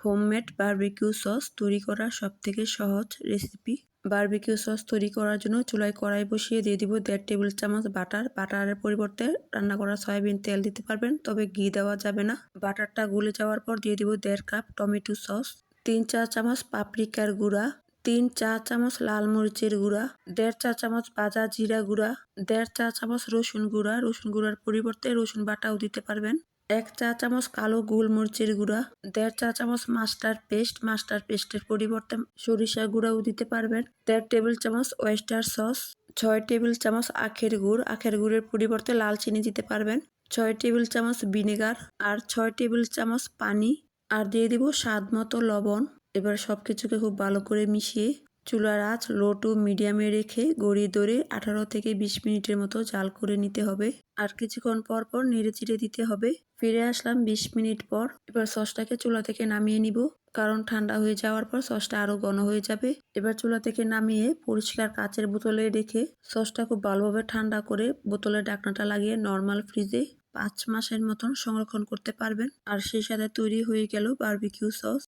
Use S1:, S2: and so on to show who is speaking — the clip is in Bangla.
S1: হোমমেড বারবিকিউ সস তৈরি করার সবথেকে সহজ রেসিপি। বারবিকিউ সস তৈরি করার জন্য চুলায় কড়াই বসিয়ে দিয়ে দিব দেড় টেবিল চামচ বাটার। বাটারের পরিবর্তে রান্না করা সয়াবিন তেল দিতে পারবেন, তবে ঘি দেওয়া যাবে না। বাটারটা গুলে যাওয়ার পর দিয়ে দিব দেড় কাপ টমেটো সস, তিন চা চামচ পাপরিকার গুঁড়া, তিন চা চামচ লাল মরিচের গুঁড়া, দেড় চা চামচ ভাজা জিরা গুঁড়া, দেড় চা চামচ রসুন গুঁড়া। রসুন গুঁড়ার পরিবর্তে রসুন বাটাও দিতে পারবেন। এক চা চামচ কালো গোলমরিচের গুঁড়া, দেড় চা চামচ মাস্টার পেস্ট, মাস্টার পেস্টের পরিবর্তে সরিষা গুঁড়াও দিতে পারবেন, দেড় টেবিল চামচ ওয়েস্টার সস ছয় টেবিল চামচ আখের গুড়, আখের গুড়ের পরিবর্তে লাল চিনি দিতে পারবেন, ছয় টেবিল চামচ ভিনেগার আর ছয় টেবিল চামচ পানি, আর দিয়ে দিব স্বাদ মতো লবণ। এবার সব কিছুকে খুব ভালো করে মিশিয়ে চুলার আঁচ লো টু মিডিয়ামে রেখে গড়িয়ে ধরে আঠারো থেকে বিশ মিনিটের মতো জাল করে নিতে হবে। আর কিছুক্ষণ পর পর নেড়ে চিড়ে দিতে হবে। ফিরে আসলাম বিশ মিনিট পর। এবার সসটাকে চুলা থেকে নামিয়ে নিব। কারণ ঠান্ডা হয়ে যাওয়ার পর সসটা আরও ঘন হয়ে যাবে। এবার চুলা থেকে নামিয়ে পরিষ্কার কাচের বোতলে রেখে সসটা খুব ভালোভাবে ঠান্ডা করে বোতলের ডাকনাটা লাগিয়ে নর্মাল ফ্রিজে পাঁচ মাসের মতন সংরক্ষণ করতে পারবেন। আর সেই সাথে তৈরি হয়ে গেল বারবিকিউ সস।